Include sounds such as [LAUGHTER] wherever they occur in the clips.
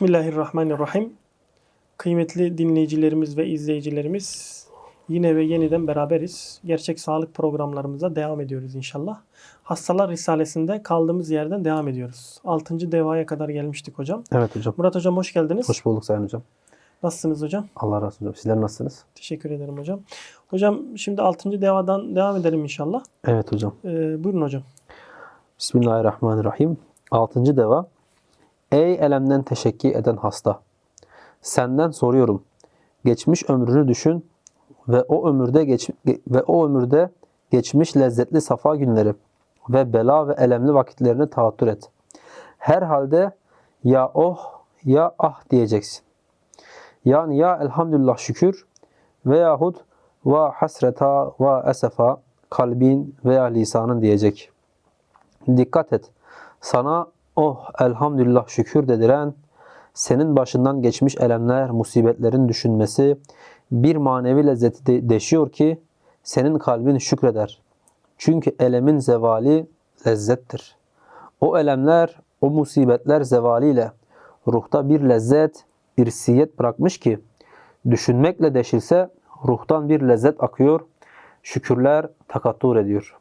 Bismillahirrahmanirrahim. Kıymetli dinleyicilerimiz ve izleyicilerimiz yine ve yeniden beraberiz. Gerçek sağlık programlarımıza devam ediyoruz inşallah. Hastalar Risalesi'nde kaldığımız yerden devam ediyoruz. 6. devaya kadar gelmiştik hocam. Evet hocam. Murat hocam hoş geldiniz. Hoş bulduk Sayın Hocam. Nasılsınız hocam? Allah razı olsun hocam. Sizler nasılsınız? Teşekkür ederim hocam. Hocam şimdi 6. devadan devam edelim inşallah. Evet hocam. Ee, buyurun hocam. Bismillahirrahmanirrahim. Altıncı deva. Ey elemden teşekki eden hasta. Senden soruyorum. Geçmiş ömrünü düşün ve o ömürde geç ge- ve o ömürde geçmiş lezzetli safa günleri ve bela ve elemli vakitlerini tahattür et. Herhalde ya oh ya ah diyeceksin. Yani ya elhamdülillah şükür veyahut va hasreta va esefa kalbin veya lisanın diyecek. Dikkat et. Sana oh elhamdülillah şükür dediren, senin başından geçmiş elemler, musibetlerin düşünmesi bir manevi lezzeti de- deşiyor ki senin kalbin şükreder. Çünkü elemin zevali lezzettir. O elemler, o musibetler zevaliyle ruhta bir lezzet, bir siyet bırakmış ki düşünmekle deşilse ruhtan bir lezzet akıyor, şükürler takattur ediyor.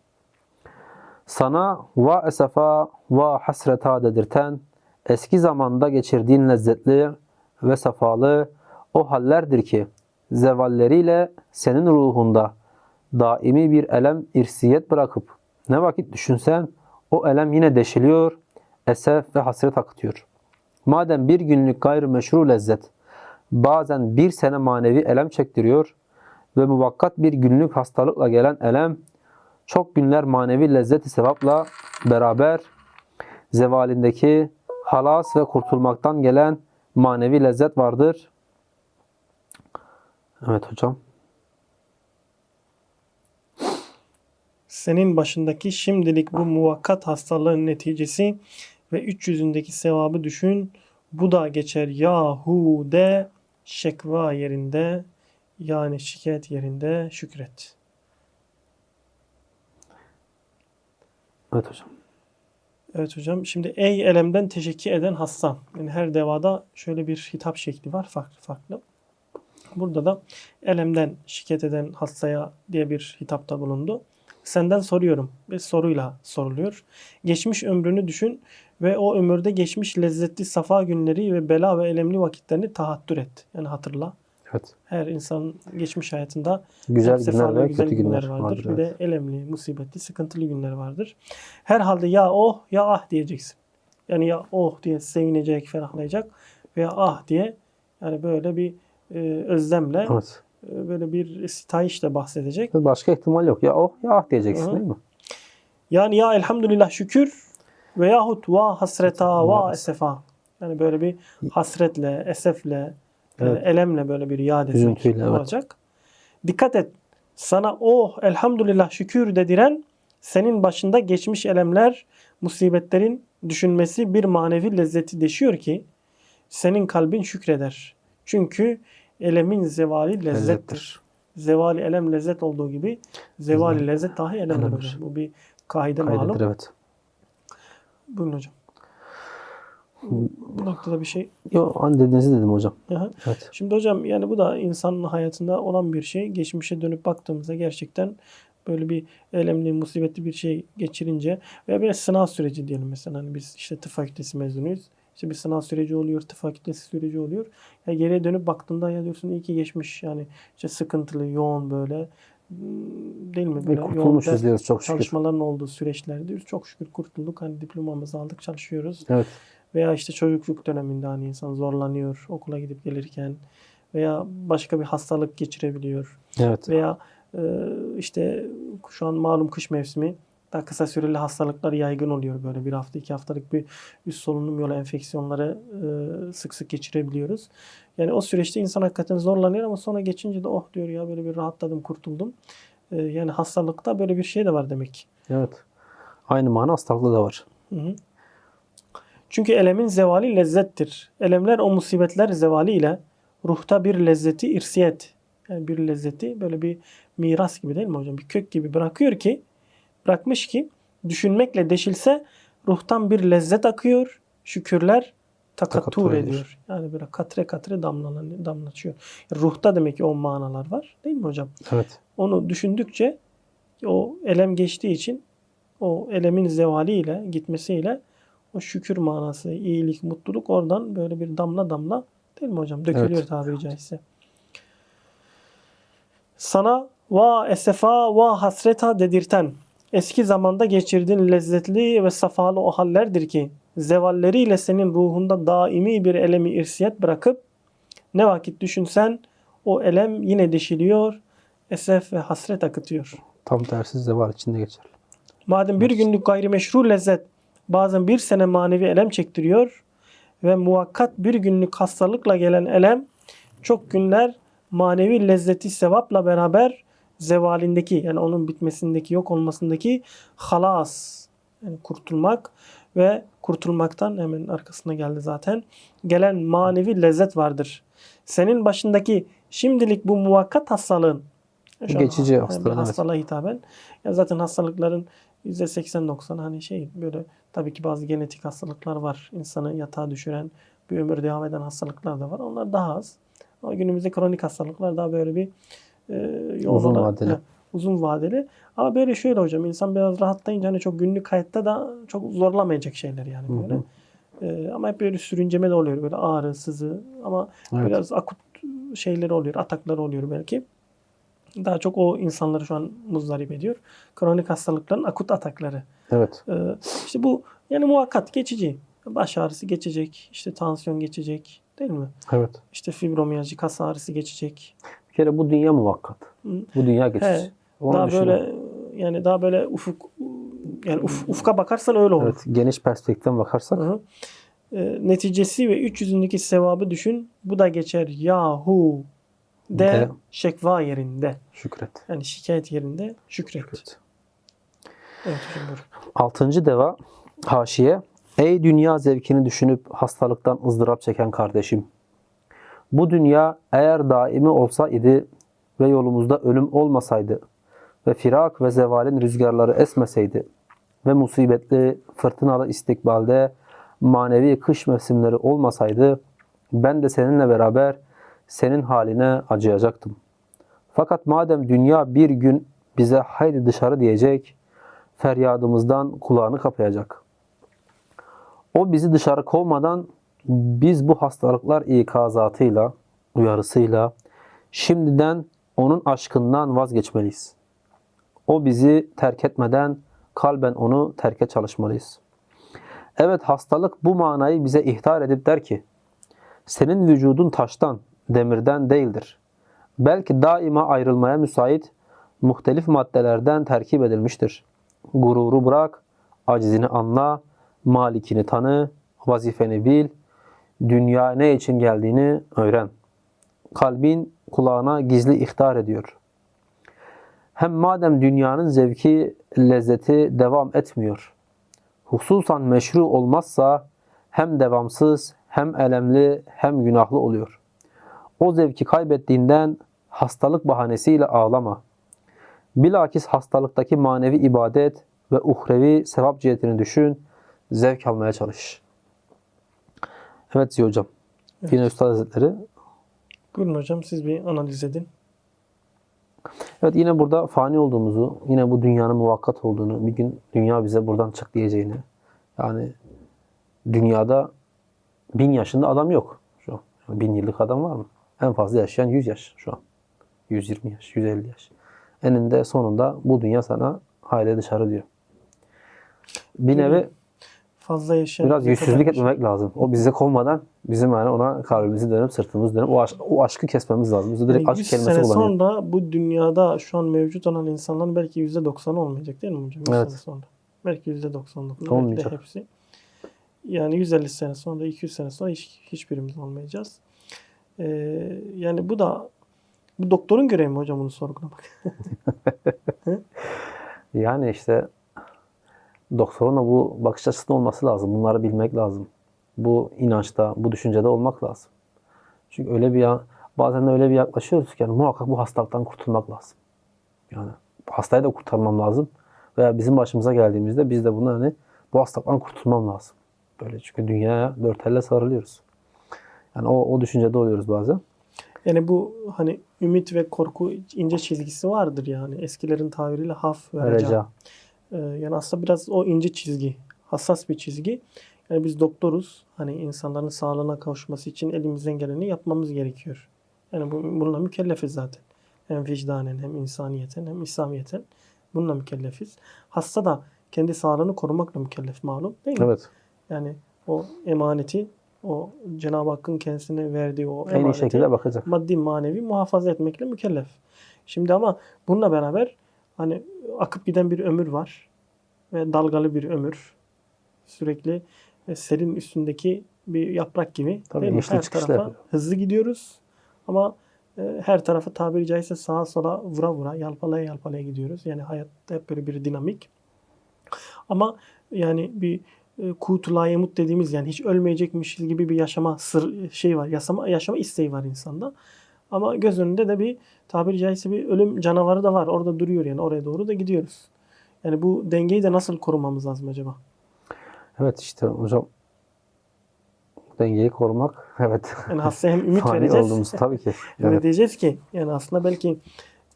Sana va esefa va hasreta dedirten eski zamanda geçirdiğin lezzetli ve safalı o hallerdir ki zevalleriyle senin ruhunda daimi bir elem irsiyet bırakıp ne vakit düşünsen o elem yine deşiliyor, esef ve hasret akıtıyor. Madem bir günlük gayrimeşru lezzet bazen bir sene manevi elem çektiriyor ve muvakkat bir günlük hastalıkla gelen elem çok günler manevi lezzet-i sevapla beraber zevalindeki halas ve kurtulmaktan gelen manevi lezzet vardır. Evet hocam. Senin başındaki şimdilik bu muvakkat hastalığın neticesi ve 300'ündeki sevabı düşün. Bu da geçer yahu de şekva yerinde yani şikayet yerinde şükret. Evet hocam. Evet hocam. Şimdi ey elemden teşekkür eden hasta. Yani her devada şöyle bir hitap şekli var farklı farklı. Burada da elemden şikayet eden hastaya diye bir hitapta bulundu. Senden soruyorum ve soruyla soruluyor. Geçmiş ömrünü düşün ve o ömürde geçmiş lezzetli safa günleri ve bela ve elemli vakitlerini tahattür et. Yani hatırla. Evet. Her insanın geçmiş hayatında Güzel günler ve güzel kötü günler vardır. vardır. Bir de elemli, musibetli, sıkıntılı günler vardır. Herhalde ya oh ya ah diyeceksin. Yani ya oh diye sevinecek, ferahlayacak veya ah diye yani böyle bir e, özlemle Evet. e, böyle bir sitayişle bahsedecek. Başka ihtimal yok. Ya oh ya ah diyeceksin Hı hı. değil mi? Yani ya elhamdülillah şükür veyahut va hasreta va esefa. Yani böyle bir hasretle, esefle, Evet. elemle böyle bir yad etmek Üzüntüyle, evet. olacak. Dikkat et. Sana oh elhamdülillah şükür dediren senin başında geçmiş elemler, musibetlerin düşünmesi bir manevi lezzeti deşiyor ki senin kalbin şükreder. Çünkü elemin zevali lezzettir. Lezzettir. Zevali elem lezzet olduğu gibi zevali Lezzet. dahi elemdir. Elemdir. hocam. Bu bir kaide malum. Evet. Buyurun hocam. Bu noktada bir şey. Yo an dediğinizi dedim hocam. Aha. Evet. Şimdi hocam yani bu da insanın hayatında olan bir şey. Geçmişe dönüp baktığımızda gerçekten böyle bir elemli, musibetli bir şey geçirince veya bir sınav süreci diyelim mesela. Hani biz işte tıp fakültesi mezunuyuz. İşte bir sınav süreci oluyor, tıp fakültesi süreci oluyor. Ya geriye dönüp baktığında ya diyorsun iyi ki geçmiş yani işte sıkıntılı, yoğun böyle hmm, değil mi? Böyle kurtulmuşuz diyoruz çok şükür. çalışmaların olduğu süreçlerde diyoruz. Çok şükür kurtulduk. Hani diplomamızı aldık, çalışıyoruz. Evet. Veya işte çocukluk döneminde hani insan zorlanıyor okula gidip gelirken veya başka bir hastalık geçirebiliyor Evet. veya e, işte şu an malum kış mevsimi daha kısa süreli hastalıklar yaygın oluyor böyle bir hafta iki haftalık bir üst solunum yolu enfeksiyonları e, sık sık geçirebiliyoruz. Yani o süreçte insan hakikaten zorlanıyor ama sonra geçince de oh diyor ya böyle bir rahatladım kurtuldum. E, yani hastalıkta böyle bir şey de var demek. Evet. Aynı mana hastalıkta da var. Hı hı. Çünkü elemin zevali lezzettir. Elemler o musibetler zevali ile ruhta bir lezzeti irsiyet. Yani bir lezzeti böyle bir miras gibi değil mi hocam? Bir kök gibi bırakıyor ki bırakmış ki düşünmekle deşilse ruhtan bir lezzet akıyor. Şükürler takattur ediyor. Yani böyle katre katre damlalan, damlatıyor. Ruhta demek ki o manalar var. Değil mi hocam? Evet. Onu düşündükçe o elem geçtiği için o elemin zevaliyle gitmesiyle o şükür manası, iyilik, mutluluk oradan böyle bir damla damla değil mi hocam? Dökülüyor Evet. tabiri caizse. Sana va esefa va hasreta dedirten eski zamanda geçirdiğin lezzetli ve safalı o hallerdir ki zevalleriyle senin ruhunda daimi bir elemi irsiyet bırakıp ne vakit düşünsen o elem yine deşiliyor, esef ve hasret akıtıyor. Tam tersi zeval içinde geçer. Madem bir günlük gayrimeşru lezzet bazen bir sene manevi elem çektiriyor ve muvakkat bir günlük hastalıkla gelen elem çok günler manevi lezzeti sevapla beraber zevalindeki yani onun bitmesindeki yok olmasındaki halas yani kurtulmak ve kurtulmaktan hemen arkasına geldi zaten gelen manevi lezzet vardır. Senin başındaki şimdilik bu muvakkat hastalığın Geçici bir hastalığın, evet. hastalığa hitaben ya zaten hastalıkların %80-90 hani şey böyle tabii ki bazı genetik hastalıklar var. insanı yatağa düşüren, bir ömür devam eden hastalıklar da var. Onlar daha az. Ama günümüzde kronik hastalıklar daha böyle bir e, yolda Uzun da- vadeli. He, uzun vadeli. Ama böyle şöyle hocam insan biraz rahatlayınca hani çok günlük hayatta da çok zorlamayacak şeyler yani böyle. hı. E, ama hep böyle sürünceme de oluyor. Böyle ağrı, sızı ama Evet. biraz akut şeyleri oluyor, atakları oluyor belki. Daha çok o insanları şu an muzdarip ediyor. Kronik hastalıkların akut atakları. Evet. Ee, işte bu yani muhakkak geçici. Baş ağrısı geçecek, işte tansiyon geçecek değil mi? Evet. İşte fibromiyalji, kas ağrısı geçecek. Bir kere bu dünya muvakkat. Hı. Bu dünya geçici. He, Onu daha düşünün. böyle yani daha böyle ufuk yani uf, ufka bakarsan öyle olur. Evet. Geniş perspektiften bakarsak Hı hı. Ee, neticesi ve üç yüzündeki sevabı düşün. Bu da geçer. Yahu de De. şekva yerinde. şükret. Yani şikayet yerinde şükret. şükret. Evet hocam buyurun. Altıncı deva haşiye. Ey dünya zevkini düşünüp hastalıktan ızdırap çeken kardeşim. Bu dünya eğer daimi olsaydı ve yolumuzda ölüm olmasaydı ve firak ve zevalin rüzgarları esmeseydi ve musibetli fırtınalı istikbalde manevi kış mevsimleri olmasaydı ben de seninle beraber senin haline acıyacaktım. Fakat madem dünya bir gün bize haydi dışarı diyecek, feryadımızdan kulağını kapayacak. O bizi dışarı kovmadan biz bu hastalıklar ikazatıyla, uyarısıyla şimdiden onun aşkından vazgeçmeliyiz. O bizi terk etmeden kalben onu terke çalışmalıyız. Evet hastalık bu manayı bize ihtar edip der ki senin vücudun taştan, demirden değildir. Belki daima ayrılmaya müsait muhtelif maddelerden terkip edilmiştir. Gururu bırak, acizini anla, malikini tanı, vazifeni bil, dünya ne için geldiğini öğren. Kalbin kulağına gizli ihtar ediyor. Hem madem dünyanın zevki, lezzeti devam etmiyor. Hususan meşru olmazsa hem devamsız, hem elemli, hem günahlı oluyor. O zevki kaybettiğinden hastalık bahanesiyle ağlama. Bilakis hastalıktaki manevi ibadet ve uhrevi sevap cihetini düşün, zevk almaya çalış. Evet Ziya Hocam. Yine Üstad Hazretleri. Buyurun hocam siz bir analiz edin. Evet yine burada fani olduğumuzu, yine bu dünyanın muvakkat olduğunu, bir gün dünya bize buradan çık diyeceğini. Yani dünyada bin yaşında adam yok şu an. Bin yıllık adam var mı? En fazla yaşayan 100 yaş şu an. 120 yaş, 150 yaş. Eninde sonunda bu dünya sana haydi dışarı diyor. Bir nevi Fazla yaşayan biraz yüzsüzlük etmemek lazım. O bize kovmadan bizim yani ona kalbimizi dönüp sırtımızı dönüp o, aş- o aşkı kesmemiz lazım. Bizde direkt Yani aşk 100 kelimesi sene kullanıyor. sonra bu dünyada şu an mevcut olan insanların belki %90'ı olmayacak değil mi hocam? 100 Evet. sene sonra. Belki %99. Belki Olmayacak. de hepsi. Yani 150 sene sonra, 200 sene sonra hiç, hiçbirimiz olmayacağız. Ee, yani bu da bu doktorun görevi mi hocam bunu sorgulamak? [LAUGHS] Yani işte doktorun da bu bakış açısında olması lazım. Bunları bilmek lazım. Bu inançta, bu düşüncede olmak lazım. Çünkü öyle bir ya- bazen de öyle bir yaklaşıyoruz ki yani muhakkak bu hastalıktan kurtulmak lazım. Yani hastayı da kurtarmam lazım. Veya bizim başımıza geldiğimizde biz de bunu hani bu hastalıktan kurtulmam lazım. Böyle çünkü dünyaya dört elle sarılıyoruz. Yani o, o düşüncede oluyoruz bazen. Yani bu hani ümit ve korku ince çizgisi vardır yani. Eskilerin tabiriyle haf ve reca. Reca. Ee, yani aslında biraz o ince çizgi, hassas bir çizgi. Yani biz doktoruz. Hani insanların sağlığına kavuşması için elimizden geleni yapmamız gerekiyor. Yani bu, bununla mükellefiz zaten. Hem vicdanen hem insaniyeten hem İslamiyeten bununla mükellefiz. Hasta da kendi sağlığını korumakla mükellef malum değil mi? Evet. Yani o emaneti, o Cenab-ı Hakk'ın kendisine verdiği o En iyi şekilde bakacak. maddi manevi muhafaza etmekle mükellef. Şimdi ama bununla beraber hani akıp giden bir ömür var ve dalgalı bir ömür. Sürekli serin üstündeki bir yaprak gibi. Tabii, değil mi? Her tarafa yapıyor. hızlı gidiyoruz ama e, her tarafı tabiri caizse sağa sola vura vura yalpalaya yalpalaya gidiyoruz. Yani hayatta hep böyle bir dinamik. Ama yani bir e, kutu la yemut dediğimiz yani hiç ölmeyecekmişiz gibi bir yaşama sır şey var. Yaşama, yaşama isteği var insanda. Ama göz önünde de bir tabiri caizse bir ölüm canavarı da var. Orada duruyor yani oraya doğru da gidiyoruz. Yani bu dengeyi de nasıl korumamız lazım acaba? Evet işte hocam dengeyi korumak [LAUGHS] evet. Yani hastaya hem ümit vereceğiz. olduğumuz tabii ki. [LAUGHS] Evet. diyeceğiz ki? Yani aslında belki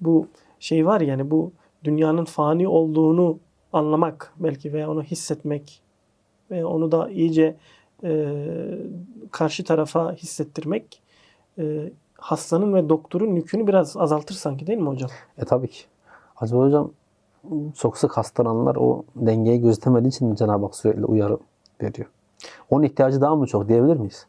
bu şey var yani bu dünyanın fani olduğunu anlamak belki veya onu hissetmek ve onu da iyice e, karşı tarafa hissettirmek e, hastanın ve doktorun yükünü biraz azaltır sanki değil mi hocam? E tabii ki. Acaba hocam çok sık hastalananlar o dengeyi gözetemediği için mi Cenab-ı Hak sürekli uyarı veriyor? Onun ihtiyacı daha mı çok diyebilir miyiz?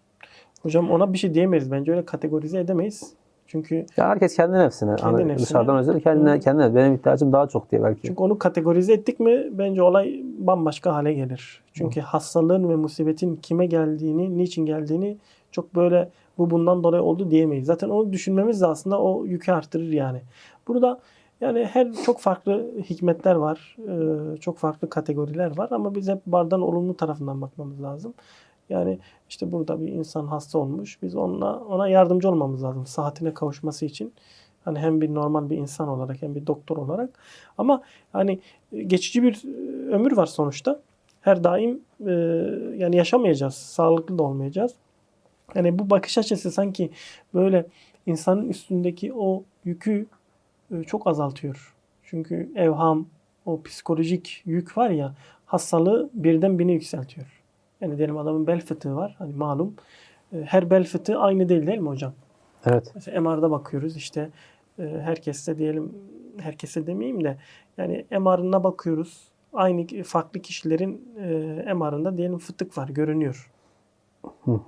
Hocam ona bir şey diyemeyiz. Bence öyle kategorize edemeyiz. Çünkü Ya herkes kendi nefsine. Kendi hani nefsine. Dışarıdan özel kendine, kendine. Benim ihtiyacım daha çok diye belki. Çünkü onu kategorize ettik mi bence olay bambaşka hale gelir. Çünkü hastalığın ve musibetin kime geldiğini, niçin geldiğini çok böyle bu bundan dolayı oldu diyemeyiz. Zaten onu düşünmemiz de aslında o yükü artırır yani. Burada yani her çok farklı hikmetler var. Çok farklı kategoriler var ama biz hep bardağın olumlu tarafından bakmamız lazım. Yani işte burada bir insan hasta olmuş. Biz ona ona yardımcı olmamız lazım. Saatine kavuşması için. Hani hem bir normal bir insan olarak hem bir doktor olarak. Ama hani geçici bir e, ömür var sonuçta. Her daim e, yani yaşamayacağız. Sağlıklı da olmayacağız. Yani bu bakış açısı sanki böyle insanın üstündeki o yükü e, çok azaltıyor. Çünkü evham, o psikolojik yük var ya hastalığı birden bini yükseltiyor. Yani diyelim adamın bel fıtığı var. Hani malum. E, Her bel fıtığı aynı değil değil mi hocam? Evet. Mesela MR'da bakıyoruz işte e, herkeste diyelim herkese demeyeyim de yani MR'ına bakıyoruz. Aynı farklı kişilerin e, MR'ında diyelim fıtık var görünüyor. Hı.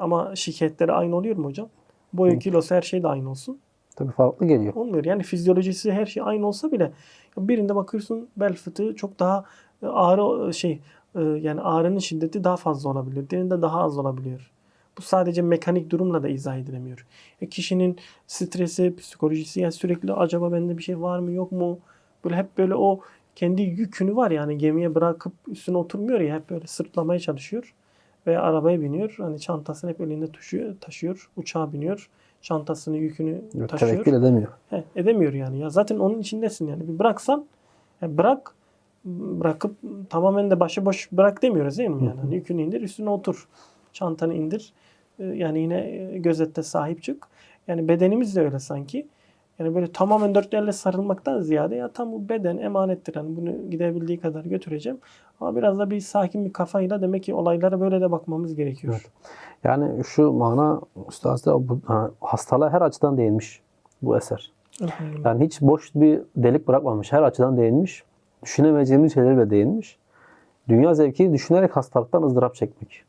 Ama şikayetleri aynı oluyor mu hocam? Boyu kilosu her şey de aynı olsun. Tabii farklı geliyor. Olmuyor. Yani fizyolojisi her şey aynı olsa bile birinde bakıyorsun bel fıtığı çok daha ağrı şey yani ağrının şiddeti daha fazla olabilir. Diğerinde daha az olabiliyor. Bu sadece mekanik durumla da izah edilemiyor. E kişinin stresi, psikolojisi yani sürekli acaba bende bir şey var mı yok mu? Böyle hep böyle o kendi yükünü var yani gemiye bırakıp üstüne oturmuyor ya hep böyle sırtlamaya çalışıyor. Veya arabaya biniyor. Hani çantasını hep elinde taşıyor, taşıyor. Uçağa biniyor. Çantasını, yükünü Yok, taşıyor. tevekkül edemiyor. He, edemiyor yani. Ya zaten onun içindesin yani. Bir bıraksan ya bırak bırakıp tamamen de başıboş bırak demiyoruz değil mi yani? Hani yükünü indir, üstüne otur. Çantanı indir. Ee, Yani yine e, gözette sahip çık. Yani bedenimiz de öyle sanki. Yani böyle tamamen dört elle sarılmaktan ziyade ya tam bu beden emanettir. Yani bunu gidebildiği kadar götüreceğim. Ama biraz da bir sakin bir kafayla demek ki olaylara böyle de bakmamız gerekiyor. Evet. Yani şu mana Üstad da bu ha, hastalığa her açıdan değinmiş bu eser. Yani hiç boş bir delik bırakmamış. Her açıdan değinmiş. Düşünemeyeceğimiz şeylerle değinmiş. Dünya zevki düşünerek hastalıktan ızdırap çekmek.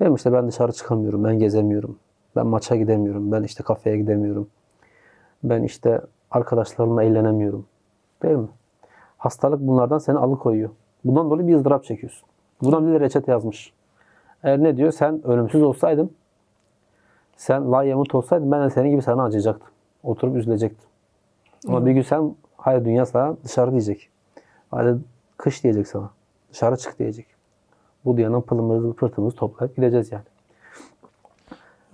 Değil mi? İşte ben dışarı çıkamıyorum, ben gezemiyorum. Ben maça gidemiyorum, ben işte kafeye gidemiyorum. Ben işte arkadaşlarımla eğlenemiyorum. Değil mi? Hastalık bunlardan seni alıkoyuyor. Bundan dolayı bir ızdırap çekiyorsun. Buna bir de reçete yazmış. Eğer ne diyor? Sen ölümsüz olsaydın, sen la yemut olsaydın ben de senin gibi sana acıyacaktım. Oturup üzülecektim. Ama bir gün sen hayır dünya sana dışarı diyecek. Hayır kış diyecek sana. Dışarı çık diyecek. Bu dünyanın pılımızı pırtımızı toplayıp gideceğiz yani.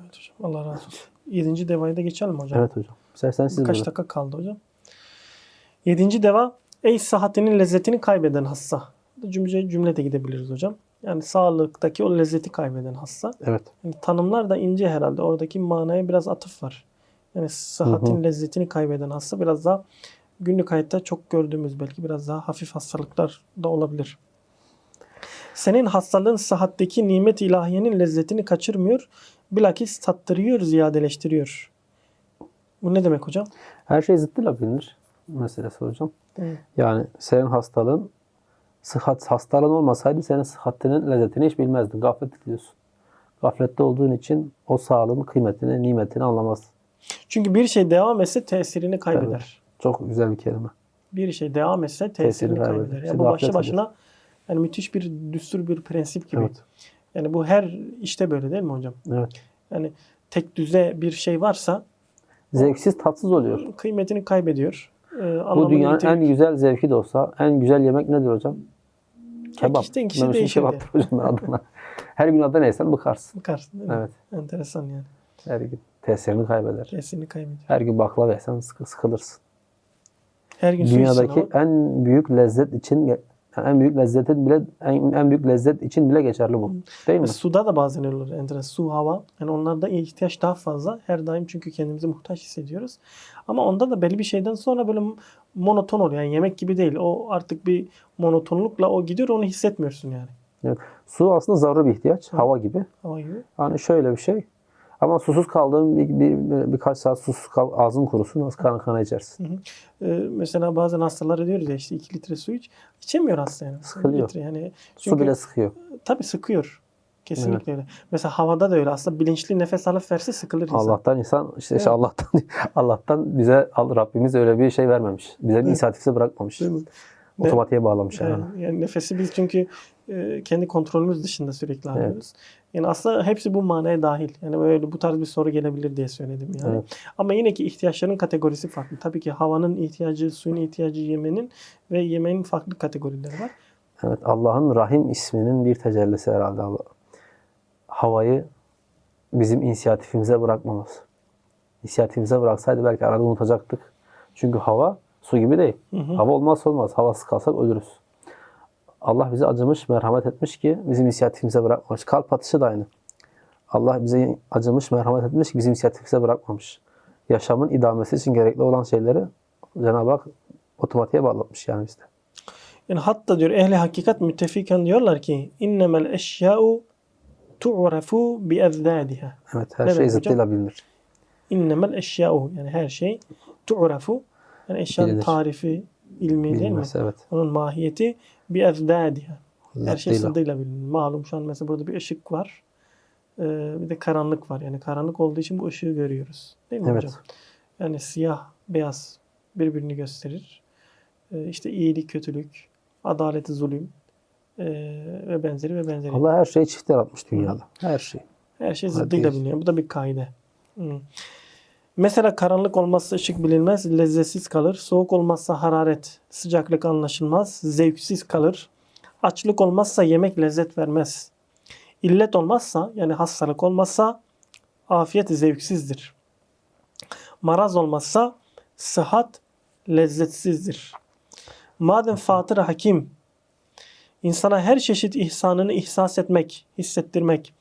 Evet hocam. Allah razı olsun. Yedinci devayı da geçelim hocam. Evet hocam. İstersen siz Kaç dakika kaldı hocam? Yedinci deva. Ey sıhhatinin lezzetini kaybeden hassa. Cümle, cümle de gidebiliriz hocam. Yani sağlıktaki o lezzeti kaybeden hasta. Evet. Yani tanımlar da ince herhalde. Oradaki manaya biraz atıf var. Yani sıhhatin Hı hı. lezzetini kaybeden hasta biraz daha günlük hayatta çok gördüğümüz belki biraz daha hafif hastalıklar da olabilir. Senin hastalığın sıhhatteki nimet ilahiyenin lezzetini kaçırmıyor. Bilakis tattırıyor, ziyadeleştiriyor. Bu ne demek hocam? Her şey zıttıyla bilinir meselesi hocam. Evet. Yani senin hastalığın sıhhat hastalığın olmasaydı senin sıhhatinin lezzetini hiç bilmezdin. Gaflet ediyorsun. Gaflette olduğun için o sağlığın kıymetini, nimetini anlamazsın. Çünkü bir şey devam etse tesirini kaybeder. Çok güzel bir kelime. Bir şey devam etse tesirini Tesirini kaybeder. kaybeder. Yani bu başlı başına yani müthiş bir düstur bir prensip gibi. Evet. Yani bu her işte böyle değil mi hocam? Evet. Yani tek düze bir şey varsa Zevksiz, tatsız oluyor. kıymetini kaybediyor. Ee, Bu dünyanın yitiriyor. en güzel zevki de olsa en güzel yemek nedir hocam? Kebap. kişiden kişiye Mevsim değişir kebap hocam ben adına. [LAUGHS] Her gün adına yesen bıkarsın. Bakarsın değil mi? Evet. Enteresan yani. Her gün tesirini kaybeder. Tesirini kaybediyor. Her gün baklava yesen sıkı- sıkılırsın. Her gün Dünyadaki en büyük lezzet için yani en büyük lezzetin bile en, en büyük lezzet için bile geçerli bu. Değil mi? suda da bazen öyle olur. Enteresan. Su, hava. Yani onlarda ihtiyaç daha fazla. Her daim çünkü kendimizi muhtaç hissediyoruz. Ama onda da belli bir şeyden sonra böyle monoton oluyor. Yani yemek gibi değil. O artık bir monotonlukla o gidiyor. Onu hissetmiyorsun yani. Evet. Su aslında zaruri bir ihtiyaç. Hava gibi. Hava gibi. Hani şöyle bir şey. Ama susuz kaldığın bir, bir- birkaç saat susuz kal, ağzın kurusun az kana kana içersin. Ee, mesela bazen hastalara diyoruz ya işte 2 litre su iç. İçemiyor hasta yani. Sıkılıyor. Litre yani. Su Çünkü bile sıkıyor. tabii sıkıyor. Kesinlikle öyle. Mesela havada da öyle. Aslında bilinçli nefes alıp verse sıkılır insan. Allah'tan insan işte, işte Evet. Allah'tan [LAUGHS] Allah'tan bize Rabbimiz öyle bir şey vermemiş. Bize bir Evet. inisiyatifse bırakmamış. Değil mi? Otomatiğe bağlamış yani. Yani, yani nefesi biz çünkü e, kendi kontrolümüz dışında sürekli alıyoruz. Yani aslında hepsi bu manaya dahil. Yani böyle bu tarz bir soru gelebilir diye söyledim yani. Evet. Ama yine ki ihtiyaçların kategorisi farklı. Tabii ki havanın ihtiyacı, suyun ihtiyacı, yemenin ve yemeğin farklı kategorileri var. Evet Allah'ın Rahim isminin bir tecellisi herhalde Allah. Havayı bizim inisiyatifimize bırakmaması. İnisiyatifimize bıraksaydı belki arada unutacaktık. Çünkü hava su gibi değil. Hı hı. Hava olmazsa olmaz. Havasız kalsak ölürüz. Allah bize acımış, merhamet etmiş ki bizim inisiyatifimize bırakmamış. Kalp atışı da aynı. Allah bize acımış, merhamet etmiş ki bizim inisiyatifimize bırakmamış. Yaşamın idamesi için gerekli olan şeyleri Cenab-ı Hak otomatiğe bağlatmış yani bizde. Yani hatta diyor ehli hakikat müttefiken diyorlar ki innemel eşya'u tu'rafu bi ezdadiha. Evet her Ne şey zıttıyla bilinir. İnnemel eşya'u yani her şey tu'rafu yani eşyanın tarifi ilmi değil mi? Evet. Onun mahiyeti bi ezdadiha. Her şey sıddıyla bilinir. Malum şu an mesela burada bir ışık var. Ee, bir de karanlık var. Yani karanlık olduğu için bu ışığı görüyoruz. Değil mi Evet. hocam? Yani siyah, beyaz birbirini gösterir. Ee, işte iyilik, kötülük, adalet, zulüm ee, ve benzeri ve benzeri. Allah her şeyi çift yaratmış dünyada. Her şey. Her şey zıddıyla biliniyor. Bu da bir kaide. Hı. Mesela karanlık olmazsa ışık bilinmez, lezzetsiz kalır. Soğuk olmazsa hararet, sıcaklık anlaşılmaz, zevksiz kalır. Açlık olmazsa yemek lezzet vermez. İllet olmazsa yani hastalık olmazsa afiyet zevksizdir. Maraz olmazsa sıhhat lezzetsizdir. Madem Fatır Hakim insana her çeşit ihsanını ihsas etmek, hissettirmek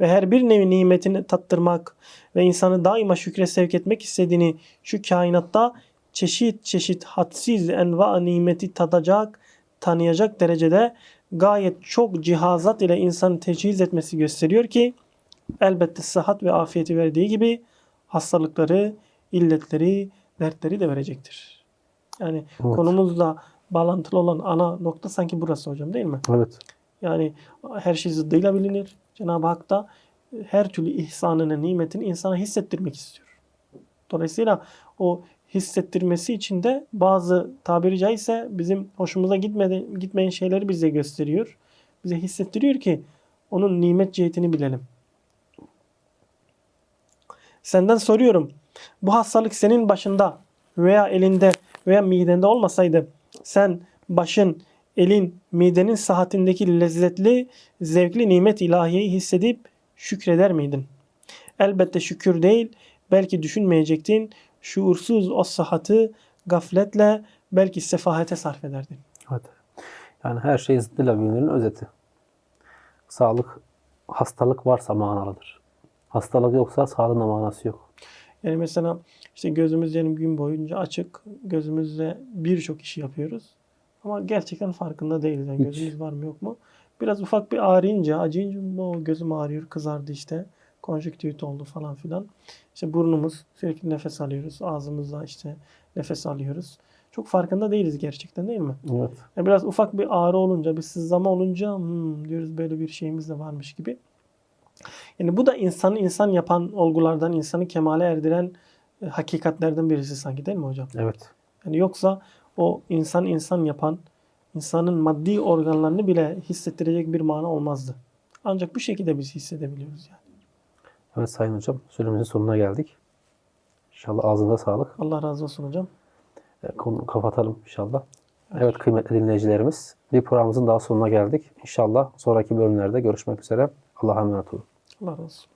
ve her bir nevi nimetini tattırmak ve insanı daima şükre sevk etmek istediğini şu kainatta çeşit çeşit hadsiz enva nimeti tadacak, tanıyacak derecede gayet çok cihazat ile insanı teçhiz etmesi gösteriyor ki elbette sıhhat ve afiyeti verdiği gibi hastalıkları, illetleri, dertleri de verecektir. Yani Evet. konumuzla bağlantılı olan ana nokta sanki burası hocam değil mi? Evet. Yani her şey zıddıyla bilinir. Cenab-ı Hak da her türlü ihsanını, nimetini insana hissettirmek istiyor. Dolayısıyla o hissettirmesi için de bazı tabiri caizse bizim hoşumuza gitmedi, gitmeyen şeyleri bize gösteriyor. Bize hissettiriyor ki onun nimet cihetini bilelim. Senden soruyorum. Bu hastalık senin başında veya elinde veya midende olmasaydı sen başın, elin, midenin sıhhatindeki lezzetli, zevkli nimet ilahiyeyi hissedip şükreder miydin? Elbette şükür değil, belki düşünmeyecektin. Şuursuz o sıhhatı gafletle belki sefahete sarf ederdin. Evet. Yani her şey zıttıyla bilinir'in özeti. sağlık hastalık varsa manalıdır. Hastalık yoksa sağlığın da manası yok. Yani mesela işte gözümüz diyelim gün boyunca açık. Gözümüzle birçok işi yapıyoruz. Ama gerçekten farkında değiliz. Yani gözümüz var mı yok mu? Biraz ufak bir ağrıyınca, acıyınca o gözüm ağrıyor, kızardı işte. Konjüktivit oldu falan filan. İşte burnumuz sürekli nefes alıyoruz. Ağzımızla işte nefes alıyoruz. Çok farkında değiliz gerçekten değil mi? Evet. Yani biraz ufak bir ağrı olunca, bir sızlama olunca hmm, diyoruz böyle bir şeyimiz de varmış gibi. Yani bu da insanı insan yapan olgulardan, insanı kemale erdiren e, hakikatlerden birisi sanki değil mi hocam? Evet. Yani yoksa o insan insan yapan, insanın maddi organlarını bile hissettirecek bir mana olmazdı. Ancak bu şekilde biz hissedebiliyoruz yani. Evet Sayın Hocam, süremizin sonuna geldik. İnşallah ağzınıza sağlık. Allah razı olsun hocam. E, Konuyu kapatalım inşallah. Evet kıymetli dinleyicilerimiz, bir programımızın daha sonuna geldik. İnşallah sonraki bölümlerde görüşmek üzere. Allah'a emanet olun. Allah razı olsun.